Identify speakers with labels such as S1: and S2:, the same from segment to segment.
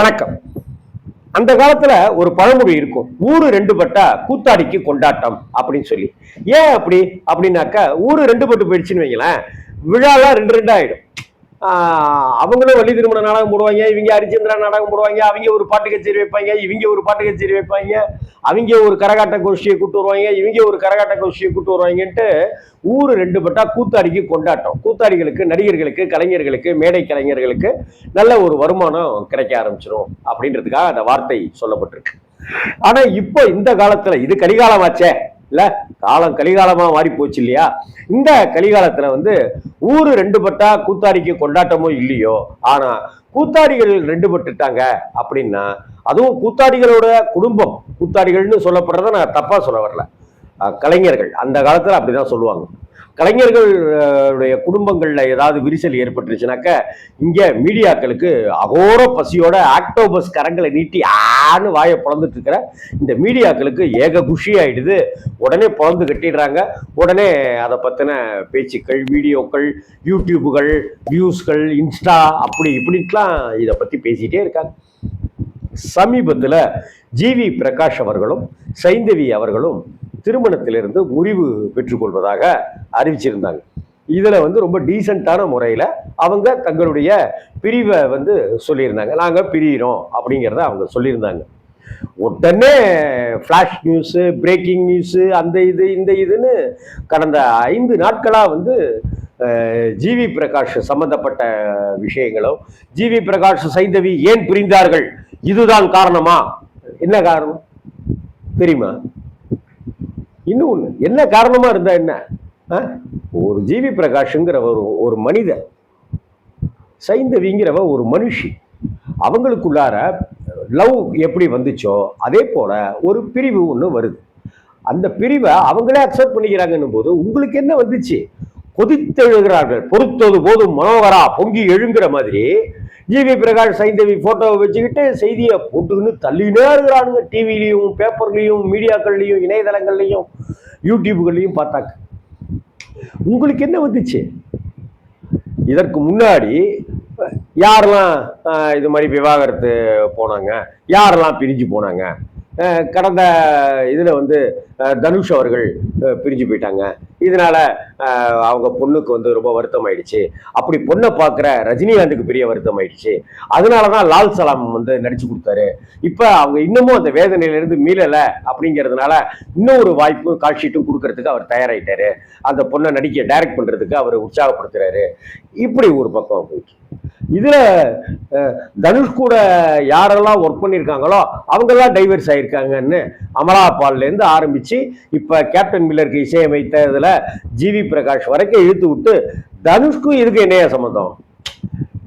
S1: வணக்கம். அந்த காலத்துல ஒரு பழமொழி இருக்கும். ஊரு ரெண்டு பட்டா கூத்தாடிக்கு கொண்டாட்டம் அப்படின்னு சொல்லி. ஏன் அப்படி? அப்படின்னாக்கா ஊரு ரெண்டு பட்டு போயிடுச்சுன்னு வைங்களேன். விழாலாம் ரெண்டு ரெண்டு ஆயிடும் அவங்களும் வள்ளி திருமண நாடகம் போடுவாங்க இவங்க ஹரிச்சந்திரா நாடகம் போடுவாங்க அவங்க ஒரு பாட்டு கச்சேரி வைப்பாங்க இவங்க ஒரு பாட்டு கச்சேரி வைப்பாங்க அவங்க ஒரு கரகாட்ட கோஷ்டியை கூட்டு வருவாங்க இவங்க ஒரு கரகாட்ட கோஷ்டியை கூட்டு வருவாங்கன்ட்டு ஊர் ரெண்டு பட்டா கூத்தாடிக்கு கொண்டாட்டம். கூத்தாடிகளுக்கு நடிகர்களுக்கு கலைஞர்களுக்கு மேடை கலைஞர்களுக்கு நல்ல ஒரு வருமானம் கிடைக்க ஆரம்பிச்சிடும் அப்படின்றதுக்காக அந்த வார்த்தை சொல்லப்பட்டிருக்கு. ஆனா இப்போ இந்த காலத்துல இது கலிகாலமாச்சே இல்லை காலம் கலிகாலமாக மாறி போச்சு இல்லையா? இந்த கலிகாலத்தில் வந்து ஊர் ரெண்டு பட்டா கூத்தாடிக்கு கொண்டாட்டமோ இல்லையோ ஆனால் கூத்தாடிகள் ரெண்டு பட்டுட்டாங்க அப்படின்னா அதுவும் கூத்தாடிகளோட குடும்பம் கூத்தாடிகள்னு சொல்லப்படுறத நான் தப்பாக சொல்ல வரல. கலைஞர்கள் அந்த காலத்தில் அப்படி தான் சொல்லுவாங்க. கலைஞர்களுடைய குடும்பங்களில் ஏதாவது விரிசல் ஏற்பட்டுருச்சுனாக்க இங்கே மீடியாக்களுக்கு அகோர பசியோட ஆக்டோபஸ் கரங்களை நீட்டி ஆன்னு வாயை பிறந்துட்டு இருக்கிற இந்த மீடியாக்களுக்கு ஏக குஷி ஆயிடுது. உடனே பிறந்து கட்டிடுறாங்க. உடனே அதை பற்றின பேச்சுக்கள் வீடியோக்கள் யூடியூப்புகள் வியூஸ்கள் இன்ஸ்டா அப்படி இப்படின்ட்டுலாம் இதை பற்றி பேசிகிட்டே இருக்காங்க. சமீபத்தில் ஜிவி பிரகாஷ் அவர்களும் சைந்தவி அவர்களும் திருமணத்திலிருந்து முறிவு பெற்றுக்கொள்வதாக அறிவிச்சிருந்தாங்க. இதில் வந்து ரொம்ப டீசெண்டான முறையில் அவங்க தங்களுடைய பிரிவை வந்து சொல்லியிருந்தாங்க. நாங்கள் பிரியிறோம் அப்படிங்கிறத அவங்க சொல்லியிருந்தாங்க. உடனே ஃப்ளாஷ் நியூஸு பிரேக்கிங் நியூஸு அந்த இது இந்த இதுன்னு கடந்த ஐந்து நாட்களாக வந்து ஜிவி பிரகாஷ் சம்பந்தப்பட்ட விஷயங்களும் ஜிவி பிரகாஷ் சைந்தவி ஏன் பிரிந்தார்கள்? இதுதான் காரணமா? என்ன காரணம்? தெரியுமா? இன்னும் ஒன்று என்ன காரணமாக இருந்தால் என்ன? ஆ? ஒரு ஜிவி பிரகாஷுங்கிற ஒரு ஒரு மனிதன் சைந்தவிங்கிறவ ஒரு மனுஷி. அவங்களுக்குள்ளார லவ் எப்படி வந்துச்சோ அதே போல ஒரு பிரிவு ஒன்று வருது. அந்த பிரிவை அவங்களே அக்செப்ட் பண்ணிக்கிறாங்கன்னும் போது உங்களுக்கு என்ன வந்துச்சு? கொதித்தெழுகிறார்கள். பொறுத்தது போதும் மனோகரா பொங்கி எழுங்கிற மாதிரி ஜிவி பிரகாஷ் சைந்தவி போட்டோவை வச்சுக்கிட்டு செய்தியை போட்டுக்கின்னு தள்ளினே இருக்கிறானுங்க. டிவிலையும் பேப்பர்லையும் மீடியாக்கள்லையும் இணையதளங்கள்லையும் யூடியூப்புகள்லையும் பார்த்தாங்க. உங்களுக்கு என்ன வந்துச்சு? இதற்கு முன்னாடி யாரெல்லாம் இது மாதிரி விவாகரத்து போனாங்க? யாரெல்லாம் பிரிஞ்சு போனாங்க? கடந்த இதில் வந்து தனுஷ் அவர்கள் பிரிஞ்சு போயிட்டாங்க. இதனால் அவங்க பொண்ணுக்கு வந்து ரொம்ப வருத்தம் ஆயிடுச்சு அப்படி பொண்ணை பார்க்குற ரஜினிகாந்துக்கு பெரிய வருத்தம் ஆயிடுச்சு அதனால தான் லால் சலாம் வந்து நடிச்சு கொடுத்தாரு. இப்போ அவங்க இன்னமும் அந்த வேதனையிலேருந்து மீளலை அப்படிங்கிறதுனால இன்னும் ஒரு வாய்ப்பு கால்ஷீட்டும் கொடுக்கறதுக்கு அவர் தயாராகிட்டாரு அந்த பொண்ணை நடிக்க டைரக்ட் பண்ணுறதுக்கு அவர் உற்சாகப்படுத்துகிறாரு இப்படி ஒரு பக்கம் போயிட்டு. இதில் தனுஷ் கூட யாரெல்லாம் ஒர்க் பண்ணியிருக்காங்களோ அவங்கெல்லாம் டைவர்ஸ் ஆகியிருக்காங்கன்னு அமலா ஆரம்பித்து இப்போ கேப்டன் மில்லருக்கு இசையமைத்ததுல ஜிவி பிரகாஷ் வரைக்கும் இழுத்து விட்டு தனுஷ்க்கும் இதுக்கு என்னைய சம்மந்தம்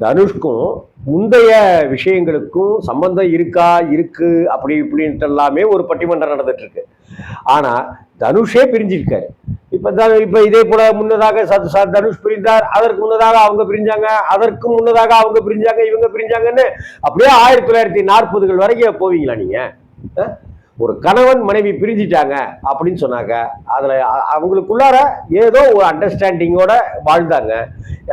S1: தனுஷ்க்கும் முந்தைய விஷயங்களுக்கும் சம்பந்தம் இருக்கா இருக்கு அப்படி இப்படின்ட்டு எல்லாமே ஒரு பட்டிமன்றம் நடந்துட்டு இருக்கு. ஆனால் தனுஷே பிரிஞ்சிருக்காரு. இப்போ தான் இப்ப இதே போல முன்னதாக சத் தனுஷ் பிரிந்தார் அதற்கு முன்னதாக அவங்க பிரிஞ்சாங்க அதற்கு முன்னதாக அவங்க பிரிஞ்சாங்க இவங்க பிரிஞ்சாங்கன்னு அப்படியே ஆயிரத்தி தொள்ளாயிரத்தி நாற்பதுகள் வரைக்கும் போவீங்களா நீங்க? ஒரு கணவன் மனைவி பிரிஞ்சிட்டாங்க அப்படின்னு சொன்னாங்க. அதுல அவங்களுக்குள்ளார ஏதோ ஒரு அண்டர்ஸ்டாண்டிங்கோட வாழ்ந்தாங்க.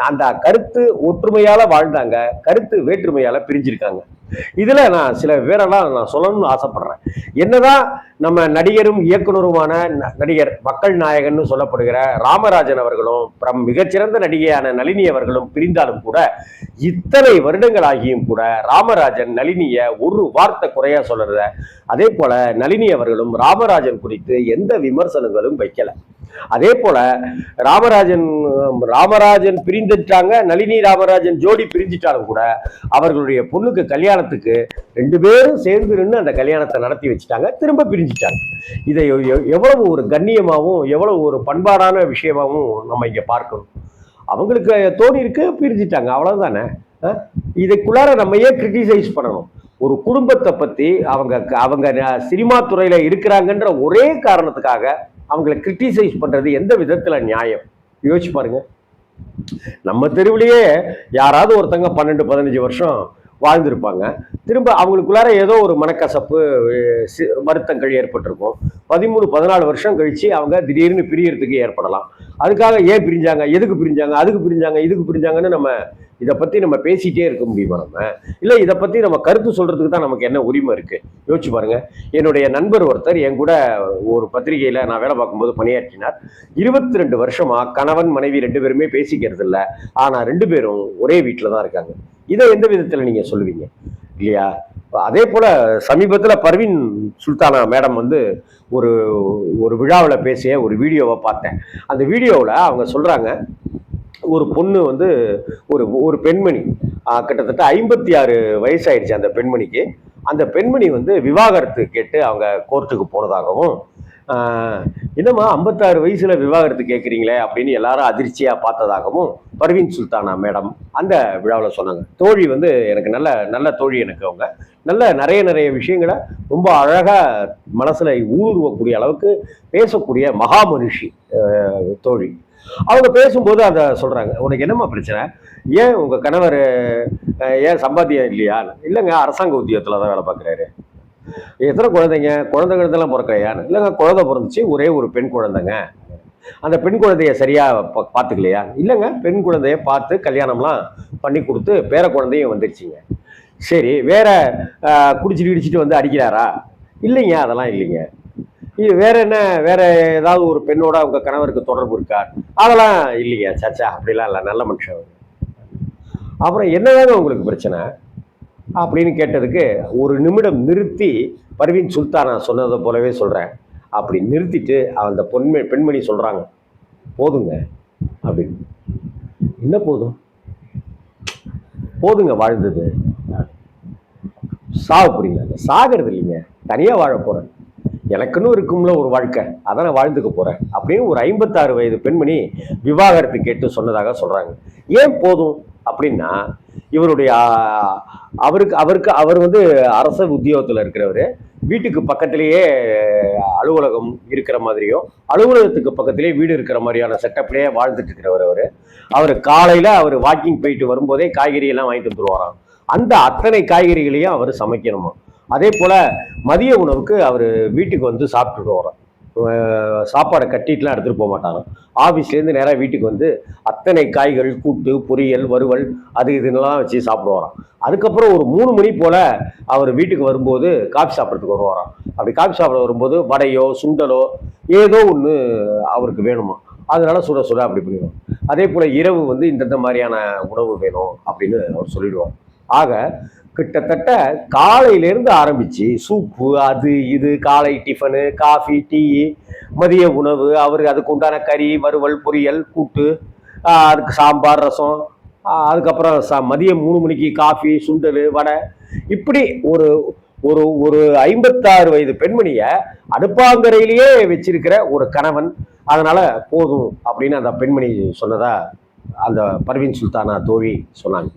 S1: அந்த கருத்து ஒற்றுமையால வாழ்ந்தாங்க. கருத்து வேற்றுமையால பிரிஞ்சிருக்காங்க. இதுல நான் சில பேரெல்லாம் நான் சொல்லணும்னு ஆசைப்படுறேன். என்னதான் நம்ம நடிகரும் இயக்குனருமான நடிகர் மக்கள் நாயகன் சொல்லப்படுகிற ராமராஜன் அவர்களும் அப்புறம் மிகச்சிறந்த நடிகையான நளினி அவர்களும் பிரிந்தாலும் கூட இத்தனை வருடங்கள் ஆகியும் கூட ராமராஜன் நளினிய ஒரு வார்த்தை குறையா சொல்றத அதே போல நளினி அவர்களும் ராமராஜன் குறித்து எந்த விமர்சனங்களும் வைக்கல. அதே போல ராமராஜன் ராமராஜன் பிரிந்துட்டாங்க நளினி ராமராஜன் ஜோடி பிரிஞ்சிட்டாலும் கூட அவர்களுடைய பொண்ணுக்கு கல்யாணம் கல்யாணத்துக்கு ரெண்டு பேரும் சேர்ந்து நின்று அந்த கல்யாணத்தை நடத்தி வச்சுட்டாங்க. திரும்ப பிரிஞ்சிட்டாங்க. இதை எவ்வளவு ஒரு கண்ணியமாகவும் எவ்வளவு ஒரு பண்பாடான விஷயமாகவும் நம்ம இங்க பார்க்கணும். அவங்களுக்கு தோணி இருக்கு பிரிஞ்சிட்டாங்க. அவ்வளோதானே இதைக்குள்ளார இதுக்குள்ளார நம்ம ஏன் கிரிட்டிசைஸ் பண்ணணும்? ஒரு குடும்பத்தை பத்தி அவங்க அவங்க சினிமா துறையில இருக்கிறாங்கன்ற ஒரே காரணத்துக்காக அவங்களை கிரிட்டிசைஸ் பண்றது எந்த விதத்துல நியாயம்? யோசிச்சு பாருங்க. நம்ம தெருவிலேயே யாராவது ஒருத்தங்க பன்னெண்டு பதினஞ்சு வருஷம் வாழ்ந்திருப்பாங்க. திரும்ப அவங்களுக்குள்ளார ஏதோ ஒரு மனக்கசப்பு சி- வருத்தங்கள் ஏற்பட்டிருக்கும். பதிமூணு பதினாலு வருஷம் கழிச்சு அவங்க திடீர்னு பிரியறதுக்கு ஏற்படலாம். அதுக்காக ஏன் பிரிஞ்சாங்க? எதுக்கு பிரிஞ்சாங்க? அதுக்கு பிரிஞ்சாங்க? இதுக்கு பிரிஞ்சாங்கன்னு நம்ம இதை பற்றி நம்ம பேசிட்டே இருக்க முடியுமா நம்ம? இல்லை இதை பற்றி நம்ம கருத்து சொல்கிறதுக்கு தான் நமக்கு என்ன உரிமை இருக்குது யோசிச்சு பாருங்கள் என்னுடைய நண்பர் ஒருத்தர் என் கூட ஒரு பத்திரிகையில் நான் வேலை பார்க்கும்போது பணியாற்றினார். இருபத்தி ரெண்டு வருஷமாக கணவன் மனைவி ரெண்டு பேருமே பேசிக்கிறது இல்லை. ஆனால் ரெண்டு பேரும் ஒரே வீட்டில் தான் இருக்காங்க. இதை எந்த விதத்தில் நீங்கள் சொல்லுவீங்க? இல்லையா? அதே போல் சமீபத்தில் பர்வீன் சுல்தானா மேடம் வந்து ஒரு ஒரு விழாவில் பேசிய ஒரு வீடியோவை பார்த்தேன். அந்த வீடியோவில் அவங்க சொல்கிறாங்க ஒரு பொண்ணு வந்து ஒரு ஒரு பெண்மணி. கிட்டத்தட்ட ஐம்பத்தி ஆறு வயசாயிடுச்சு அந்த பெண்மணிக்கு. அந்த பெண்மணி வந்து விவாகரத்து கேட்டு அவங்க கோர்ட்டுக்கு போனதாகவும் என்னம்மா ஐம்பத்தாறு வயசில் விவாகரத்து கேட்குறீங்களே அப்படின்னு எல்லாரும் அதிர்ச்சியாக பார்த்ததாகவும் பர்வீன் சுல்தானா மேடம் அந்த விழாவில் சொன்னாங்க. தோழி வந்து எனக்கு நல்ல நல்ல தோழி எனக்கு அவங்க. நல்ல நிறைய நிறைய விஷயங்களை ரொம்ப அழகாக மனசில் ஊடுருவக்கூடிய அளவுக்கு பேசக்கூடிய மகா மனுஷி தோழி. அவங்க பேசும்போது அதை சொல்கிறாங்க உனக்கு என்னம்மா பிரச்சனை? ஏன் உங்கள் கணவர் ஏன் சம்பாத்தியம் இல்லையா? இல்லைங்க அரசாங்க உத்தியோகத்தில் தான் வேலை பார்க்குறாரு. எத்தனை குழந்தைங்க? குழந்தை குழந்தைலாம் பிறக்கலையான்னு இல்லைங்க குழந்தை பிறந்துச்சு ஒரே ஒரு பெண் குழந்தைங்க. அந்த பெண் குழந்தைய சரியா பா- பார்த்துக்கலையா? இல்லைங்க பெண் குழந்தைய பார்த்து கல்யாணம்லாம் பண்ணி கொடுத்து பேர குழந்தையும் வந்துருச்சுங்க. சரி வேற குடிச்சிட்டு இடிச்சிட்டு வந்து அடிக்கிறாரா? இல்லைங்க அதெல்லாம் இல்லைங்க. வேற என்ன? வேற ஏதாவது ஒரு பெண்ணோட அவங்க கணவருக்கு தொடர்பு இருக்கா? அதெல்லாம் இல்லைங்க சச்சா அப்படிலாம் இல்லை. நல்ல மனுஷன் அப்புறம் என்னதாங்க உங்களுக்கு பிரச்சனை? அப்படின்னு கேட்டதுக்கு ஒரு நிமிடம் நிறுத்தி பர்வீன் சுல்தானா சொன்னதை போலவே சொல்கிறேன் அப்படி நிறுத்திட்டு அந்த பொன்மை பெண்மணி சொல்கிறாங்க போதுங்க அப்படின்னு. என்ன போதும்? போதுங்க வாழ்ந்தது. சாகு புரியல. சாகிறது இல்லைங்க. தனியாக வாழ போகிறேன் எனக்குன்னு இருக்கும்ல ஒரு வாழ்க்கை. அதை நான் வாழ்ந்துக்க போகிறேன் அப்படின்னு ஒரு ஐம்பத்தாறு வயது பெண்மணி விவாகரத்து கேட்டு சொன்னதாக சொல்கிறாங்க ஏன் போதும்? அப்படின்னா இவருடைய அவருக்கு அவருக்கு அவர் வந்து அரசு உத்தியோகத்தில் இருக்கிறவர். வீட்டுக்கு பக்கத்திலேயே அலுவலகம் இருக்கிற மாதிரியும் அலுவலகத்துக்கு பக்கத்திலேயே வீடு இருக்கிற மாதிரியான செட்டப்லேயே வாழ்ந்துட்டு இருக்கிறவர் அவர். அவர் காலையில் அவர் வாக்கிங் போயிட்டு வரும்போதே காய்கறி எல்லாம் வாங்கிட்டு வந்துருவாராம். அந்த அத்தனை காய்கறிகளையும் அவர் சமைக்கணுமா? அதே போல் மதிய உணவுக்கு அவர் வீட்டுக்கு வந்து சாப்பிட்டுட்டு வரோம் சாப்பாடை கட்டிட்டுலாம் எடுத்துகிட்டு போக மாட்டாராம் ஆஃபீஸ்லேருந்து நேராக வீட்டுக்கு வந்து அத்தனை காய்கள் கூட்டு பொரியல் வறுவல் அது இதுன்னெல்லாம் வச்சு சாப்பிடுவாராம் அதுக்கப்புறம் ஒரு மூணு மணி போல் அவர் வீட்டுக்கு வரும்போது காஃபி சாப்பிட்றதுக்கு வருவாராம் அப்படி காஃபி சாப்பிட வரும்போது வடையோ சுண்டலோ ஏதோ ஒன்று அவருக்கு வேணுமா? அதனால் சுட சுட அப்படி பண்ணிடுவோம் அதே போல் இரவு வந்து இந்தந்த மாதிரியான உணவு வேணும் அப்படின்னு அவர் சொல்லிடுவார். ஆக கிட்டத்தட்ட காலையிலேருந்து ஆரம்பிச்சு சூப்பு அது இது காலை டிஃபனு காஃபி டீ மதிய உணவு அவர் அதுக்கு உண்டான கறி வறுவல் பொரியல் கூட்டு அதுக்கு சாம்பார் ரசம் அதுக்கப்புறம் ச மதியம் மூணு மணிக்கு காஃபி சுண்டல் வடை. இப்படி ஒரு ஒரு ஒரு ஐம்பத்தாறு வயது பெண்மணியை அடுப்பாங்கரையிலேயே வச்சிருக்கிற ஒரு கணவன் அதனால போதும் அப்படின்னு அந்த பெண்மணி சொன்னதா அந்த பர்வீன் சுல்தானா தோழி சொன்னாங்க.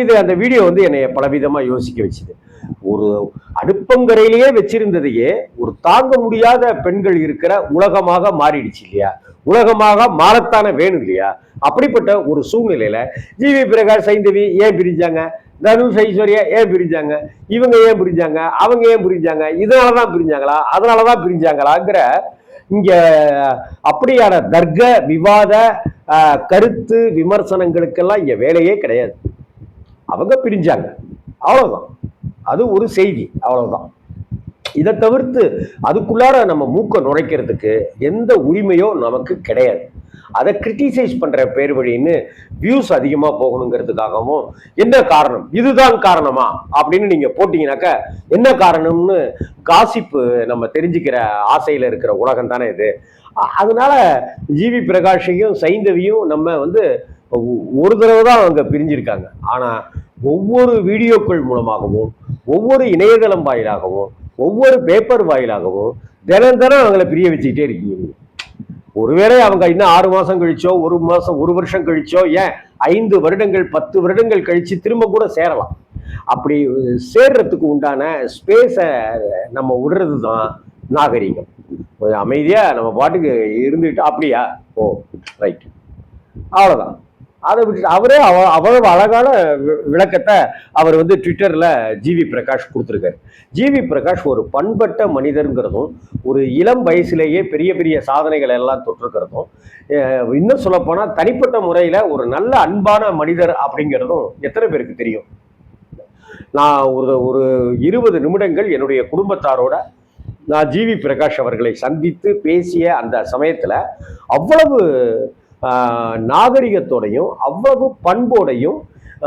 S1: இது அந்த வீடியோ வந்து என்னை பலவிதமாக யோசிக்க வச்சுது. ஒரு அடுப்பங்கரையிலேயே வச்சிருந்ததையே ஒரு தாங்க முடியாத பெண்கள் இருக்கிற உலகமாக மாறிடுச்சு இல்லையா? உலகமாக மாறத்தானே வேணும் இல்லையா? அப்படிப்பட்ட ஒரு சூழ்நிலையில ஜிவி பிரகாஷ் சைந்தவி ஏன் பிரிஞ்சாங்க? தனுஷ் ஐஸ்வர்யா ஏன் பிரிஞ்சாங்க? இவங்க ஏன் பிரிஞ்சாங்க? அவங்க ஏன் பிரிஞ்சாங்க? இதனாலதான் பிரிஞ்சாங்களா? அதனாலதான் பிரிஞ்சாங்களாங்கிற இங்க அப்படியான தர்க்க விவாத கருத்து விமர்சனங்களுக்கெல்லாம் இங்கே வேலையே கிடையாது. அவங்க பிரிஞ்சாங்க. அவ்வளோதான் அது ஒரு செய்தி. அவ்வளோதான் இதை தவிர்த்து அதுக்குள்ளார நம்ம மூக்க நுழைக்கிறதுக்கு எந்த உரிமையோ நமக்கு கிடையாது. அதை கிரிட்டிசைஸ் பண்ற பேர் வழின்னு வியூஸ் அதிகமா போகணுங்கிறதுக்காகவும் என்ன காரணம்? இதுதான் காரணமா? அப்படின்னு நீங்க போட்டீங்கன்னாக்க என்ன காரணம்னு காசிப்பு நம்ம தெரிஞ்சுக்கிற ஆசையில இருக்கிற உலகம் தானே இது. அதனால ஜிவி பிரகாஷையும் சைந்தவியும் நம்ம வந்து ஒரு தடவை தான் அவங்க பிரிஞ்சிருக்காங்க. ஆனா ஒவ்வொரு வீடியோக்கள் மூலமாகவும் ஒவ்வொரு இணையதளம் வாயிலாகவும் ஒவ்வொரு பேப்பர் வாயிலாகவும் தினம் தினம் அவங்கள பிரிய வச்சுக்கிட்டே இருக்கீங்க. ஒருவேளை அவங்க இன்னும் ஆறு மாதம் கழிச்சோ ஒரு மாதம் ஒரு வருஷம் கழிச்சோ ஏன் ஐந்து வருடங்கள் பத்து வருடங்கள் கழித்து திரும்ப கூட சேரலாம். அப்படி சேர்றதுக்கு உண்டான ஸ்பேஸை நம்ம விடுறது தான் நாகரிகம். கொஞ்சம் அமைதியாக நம்ம பாட்டுக்கு இருந்துட்டு அப்படியா? ஓ ரைட் அவ்வளோதான் அதை விட்டு அவரே அவ அவ்வளவு அழகான வி- விளக்கத்தை அவர் வந்து ட்விட்டரில் ஜிவி பிரகாஷ் கொடுத்துருக்காரு. ஜிவி பிரகாஷ் ஒரு பண்பட்ட மனிதருங்கிறதும் ஒரு இளம் வயசுலேயே பெரிய பெரிய சாதனைகள் எல்லாம் தொற்றுக்கிறதும் இன்னும் சொல்லப்போனால் தனிப்பட்ட முறையில் ஒரு நல்ல அன்பான மனிதர் அப்படிங்கிறதும் எத்தனை பேருக்கு தெரியும்? நான் ஒரு ஒரு இருபது நிமிடங்கள் என்னுடைய குடும்பத்தாரோட நான் ஜிவி பிரகாஷ் அவர்களை சந்தித்து பேசிய அந்த சமயத்தில் அவ்வளவு நாகரிகத்தோடையும் அவ்வளவு பண்போடையும்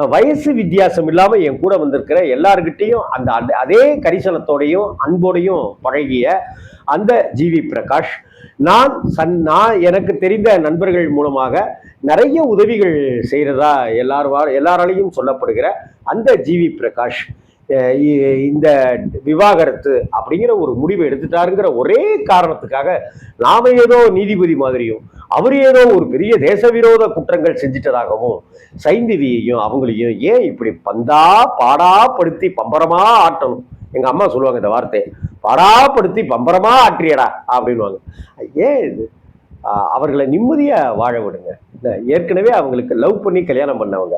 S1: வயசு வித்தியாசம் இல்லாமல் என் கூட வந்திருக்கிற எல்லார்கிட்டேயும் அந்த அதே கரிசனத்தோடையும் அன்போடையும் பழகிய அந்த ஜிவி பிரகாஷ் நான் சன் நான் எனக்கு தெரிந்த நண்பர்கள் மூலமாக நிறைய உதவிகள் செய்கிறதா எல்லார் எல்லாராலையும் சொல்லப்படுகிற அந்த ஜிவி பிரகாஷ். இந்த விவாகரத்து அப்படிங்கிற ஒரு முடிவை எடுத்துட்டாருங்கிற ஒரே காரணத்துக்காக நாம ஏதோ நீதிபதி மாதிரியும் அவர் ஏதோ ஒரு பெரிய தேசவிரோத குற்றங்கள் செஞ்சிட்டதாகவும் சைந்தவியையும் அவங்களையும் ஏன் இப்படி பந்தா பாடாப்படுத்தி பம்பரமா ஆட்டணும்? எங்க அம்மா சொல்லுவாங்க இந்த வார்த்தையை பாடாப்படுத்தி பம்பரமா ஆற்றியடா அப்படின்வாங்க ஏன் இது? அவர்களை நிம்மதியா வாழ விடுங்க. இந்த ஏற்கனவே அவங்களுக்கு லவ் பண்ணி கல்யாணம் பண்ணவங்க.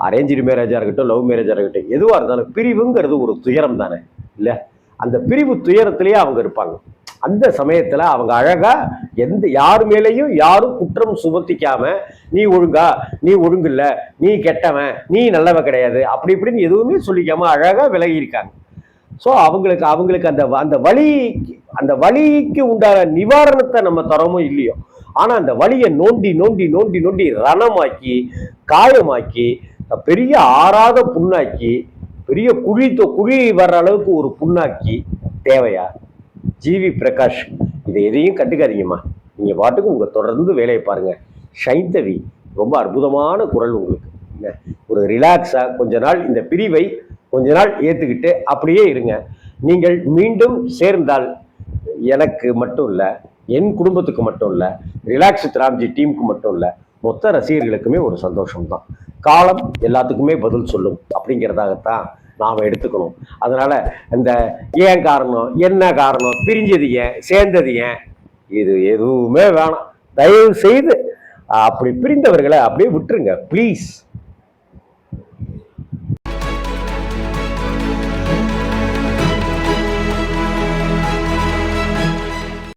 S1: அரேஞ்சு மேரேஜாக இருக்கட்டும் லவ் மேரேஜாக இருக்கட்டும் எதுவாக இருந்தாலும் பிரிவுங்கிறது ஒரு துயரம் தானே இல்லை அந்த பிரிவு துயரத்திலேயே அவங்க இருப்பாங்க. அந்த சமயத்தில் அவங்க அழகாக எந்த யார் மேலேயும் யாரும் குற்றம் சுமத்திக்காமல் நீ ஒழுங்கா நீ ஒழுங்கில்ல நீ கெட்டவன் நீ நல்லவன் கிடையாது அப்படி இப்படின்னு எதுவுமே சொல்லிக்காமல் அழகாக விலகி இருக்காங்க ஸோ அவங்களுக்கு அவங்களுக்கு அந்த அந்த வழி அந்த வலிக்கு உண்டான நிவாரணத்தை நம்ம தரோமோ இல்லையோ ஆனால் அந்த வலியை நோண்டி நோண்டி நோண்டி நோண்டி ரணமாக்கி காயமாக்கி பெரிய ஆறாத புண்ணாக்கி பெரிய குழி குழி வர்ற அளவுக்கு ஒரு புண்ணாக்கி தேவையா? ஜிவி பிரகாஷ் இதை எதையும் கண்டுக்காதீங்கம்மா. நீங்கள் பாட்டுக்கு உங்கள் தொடர்ந்து வேலையை பாருங்கள் சைந்தவி ரொம்ப அற்புதமான குரல் உங்களுக்கு. என்ன? ஒரு ரிலாக்ஸாக கொஞ்ச நாள் இந்த பிரிவை கொஞ்ச நாள் ஏற்றுக்கிட்டு அப்படியே இருங்க. நீங்கள் மீண்டும் சேர்ந்தால் எனக்கு மட்டும் இல்லை என் குடும்பத்துக்கு மட்டும் இல்லை ரிலாக்ஸ் ராம்ஜி டீமுக்கு மட்டும் இல்லை மொத்த ரசிகர்களுக்குமே ஒரு சந்தோஷம் தான் காலம் எல்லாத்துக்குமே பதில் சொல்லும் அப்படிங்கிறதாகத்தான் நாம் எடுத்துக்கணும். அதனால் இந்த ஏன் காரணம் என்ன காரணம் பிரிஞ்சது ஏன் சேர்ந்தது ஏன் இது எதுவுமே வேணாம். தயவு செய்து அப்படி பிரிந்தவர்களை அப்படியே விட்டுருங்க ப்ளீஸ்